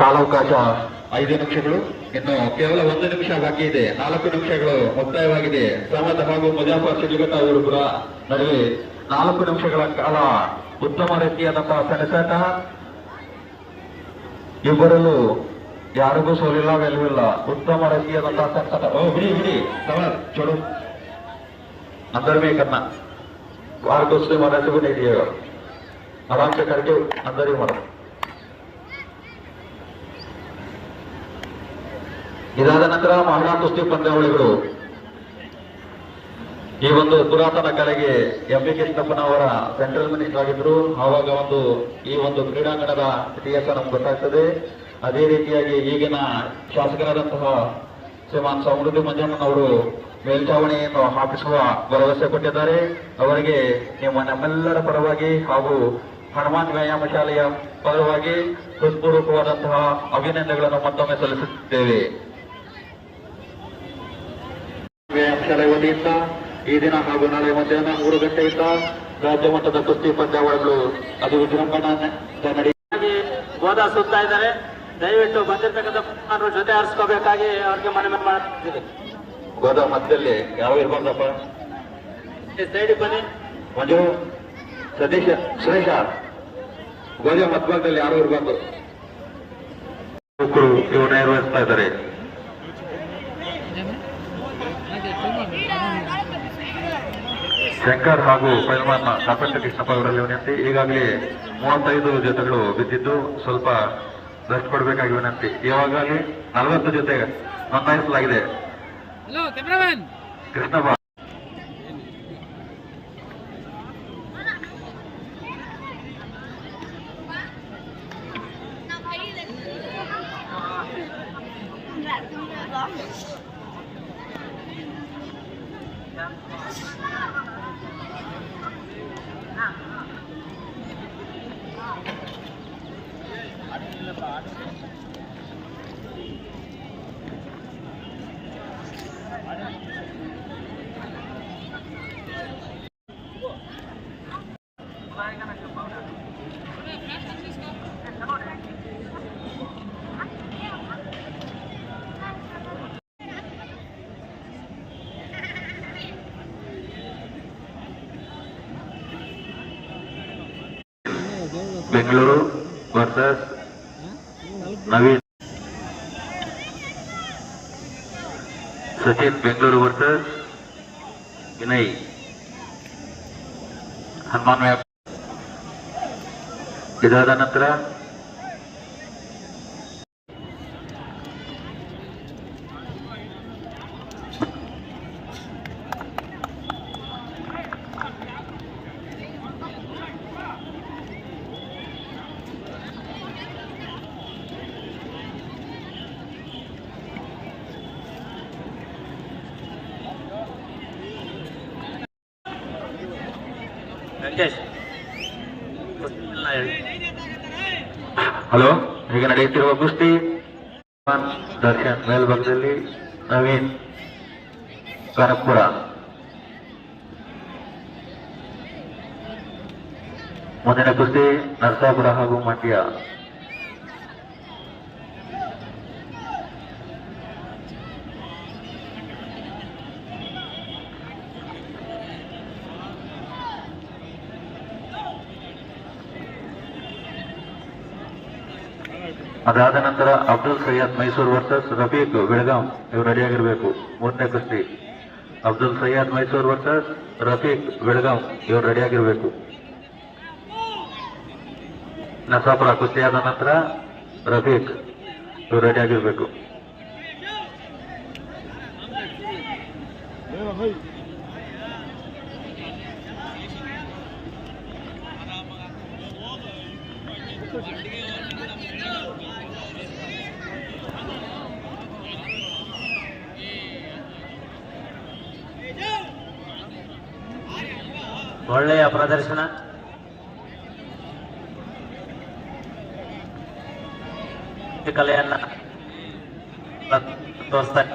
ಕಾಲಾವಕಾಶ ಐದು ನಿಮಿಷಗಳು. ಇನ್ನು ಕೇವಲ ಒಂದು ನಿಮಿಷ ಬಾಕಿ ಇದೆ. ನಾಲ್ಕು ನಿಮಿಷಗಳು ಮುಕ್ತಾಯವಾಗಿದೆ. ಸಮತ ಹಾಗೂ ಮುಜಾಫರ್ ಶಿಲಿಘಟ್ಟ ಕೂಡ ನಡುವೆ ನಾಲ್ಕು ನಿಮಿಷಗಳ ಕಾಲ ಉತ್ತಮ ರೀತಿಯಾದಂತಹ ಸೆಣಸಾಟ. ಇಬ್ಬರಲ್ಲೂ ಯಾರಿಗೂ ಸೋಲಿಲ್ಲ ಗೆಲುವಿಲ್ಲ ಉತ್ತಮ ರೀತಿಯಾದಂತಹ ಸೆಣಸಾಟ. ಓ, ಬಿಡಿ ಬಿಡಿ. ಸಮರ್ ಚೊಡು. ಅಂದರ್ ಬೇಕನ್ನ ವಾರಕ್ಕೋಸ್ಕರ ಮನಸ್ಸಿಗೂ ನೀಡಿಯೋ ಆರಾಮ್ಸೆ ಕರೆಕ್ಟ್ ಅಂದರಿ ಮಾಡೋದು. ಇದಾದ ನಂತರ ಮಹಿಳಾ ಕುಸ್ತಿ ಪಂದ್ಯಾವಳಿಗಳು. ಈ ಒಂದು ಪುರಾತನ ಕಲೆಗೆ ಎಂ ಬಿ ಕೃಷ್ಣಪ್ಪನವರ ಸೆಂಟ್ರಲ್ ಮಿನಿಸ್ಟರ್ ಆಗಿದ್ರು ಆವಾಗ ಒಂದು ಈ ಒಂದು ಕ್ರೀಡಾಂಗಣದ ಇತಿಹಾಸ ನಮ್ಗೆ ಗೊತ್ತಾಗ್ತದೆ. ಅದೇ ರೀತಿಯಾಗಿ ಈಗಿನ ಶಾಸಕರಾದಂತಹ ಶ್ರೀಮಾನ್ ಸಮೃದ್ಧಿ ಮಂಜಮ್ಮನವರು ಮೇಲ್ಚಾವಣಿಯನ್ನು ಹಾಕಿಸುವ ಭರವಸೆ ಕೊಟ್ಟಿದ್ದಾರೆ. ಅವರಿಗೆ ನಿಮ್ಮ ನಮ್ಮೆಲ್ಲರ ಪರವಾಗಿ ಹಾಗೂ ಹನುಮಾನ್ ವ್ಯಾಯಾಮ ಶಾಲೆಯ ಪರವಾಗಿ ಹೃತ್ಪೂರ್ವಕವಾದಂತಹ ಅಭಿನಂದನೆಗಳನ್ನು ಮತ್ತೊಮ್ಮೆ ಸಲ್ಲಿಸುತ್ತೇವೆ. ಶಾಲೆ ವತಿಯಿಂದ ಈ ದಿನ ಹಾಗೂ ನಾಳೆ ಮಧ್ಯಾಹ್ನ ಮೂರು ಗಂಟೆಯಿಂದ ರಾಜ್ಯ ಮಟ್ಟದ ಕುಸ್ತಿ ಪಂದ್ಯಾವಳಿಗಳು ಅದು ವಿಜೃಂಭಣೆಯಿಂದ ನಡೆಯ ಹಾಗಾಗಿ ಗೋದಾ ಸುತ್ತಾ ಇದ್ದಾರೆ. ದಯವಿಟ್ಟು ಬಂದಿರತಕ್ಕಂಥ ಜೊತೆ ಹರಿಸ್ಕೋಬೇಕಾಗಿ ಅವ್ರಿಗೆ ಮನವಿ ಮಾಡ್ತಿದ್ದೀವಿ ಗೋದಾ ಮಧ್ಯದಲ್ಲಿ ಯಾವ ಇರ್ಬಾರ್ದಪ್ಪ? ಸೈಡ್ ಬನ್ನಿ. ಮಂಜು ಸತೀಶ ಸುರೇಶ ಗೋಜ ಮಧ್ಯಭಾಗದಲ್ಲಿ ಯಾರು ಇರಬಾರ್ದು. ಮಕ್ಕಳು ಇವರು ನಿರ್ವಹಿಸ್ತಾ ಇದ್ದಾರೆ. ಶಂಕರ್ ಹಾಗೂ ಪೈಲ್ವಾನ್ ಕಪಟ ಕೃಷ್ಣಪ್ಪ ಅವರಲ್ಲಿ ವಿನಂತಿ. ಈಗಾಗಲೇ ಮೂವತ್ತೈದು ಜೊತೆಗಳು ಬಿದ್ದಿದ್ದು ಸ್ವಲ್ಪ ರೆಸ್ಟ್ ಕೊಡಬೇಕಾಗಿ ವಿನಂತಿ. ಇವಾಗಲೇ ನಲವತ್ತು ಜೊತೆ ನೋಂದಾಯಿಸಲಾಗಿದೆ. ಕೃಷ್ಣಪ್ಪ ಬೆಂಗಳೂರು ವರ್ಸಸ್ ನವೀನ್ ಸಚಿನ್ ಬೆಂಗಳೂರು ವರ್ಸಸ್ ವಿನಯ್ ಹನುಮಾನ್ ವ್ಯಾಪ್ ಇದಾದ ನಂತರ ಹಲೋ ಈಗ ನಡೆಯುತ್ತಿರುವ ಕುಸ್ತಿ ದರ್ಶನ್ ಮೇಲ್ಭಾಗದಲ್ಲಿ ನವೀನ್ ಕನಕಪುರ. ಮುಂದಿನ ಕುಸ್ತಿ ನರಸಾಪುರ ಹಾಗೂ ಮಂಡ್ಯ. ಅದಾದ ನಂತರ ಅಬ್ದುಲ್ ಸೈಯದ್ ಮೈಸೂರು ವರ್ಸಸ್ ರಫೀಕ್ ಬೆಳಗಾಂ, ಇವರು ರೆಡಿಯಾಗಿರಬೇಕು ಮೂರನೇ ಕುಸ್ತಿ. ಅಬ್ದುಲ್ ಸೈಯದ್ ಮೈಸೂರು ವರ್ಸಸ್ ರಫೀಕ್ ಬೆಳಗಾಂ, ಇವರು ರೆಡಿಯಾಗಿರಬೇಕು ನಸಾಪುರ ಕುಸ್ತಿ ಆದ ನಂತರ ರಫೀಕ್, ಇವರು ರೆಡಿಯಾಗಿರಬೇಕು ಒಳ್ಳೆಯ ಪ್ರದರ್ಶನ ಈ ಕಲೆಯನ್ನ ತೋರಿಸ್ತಾರೆ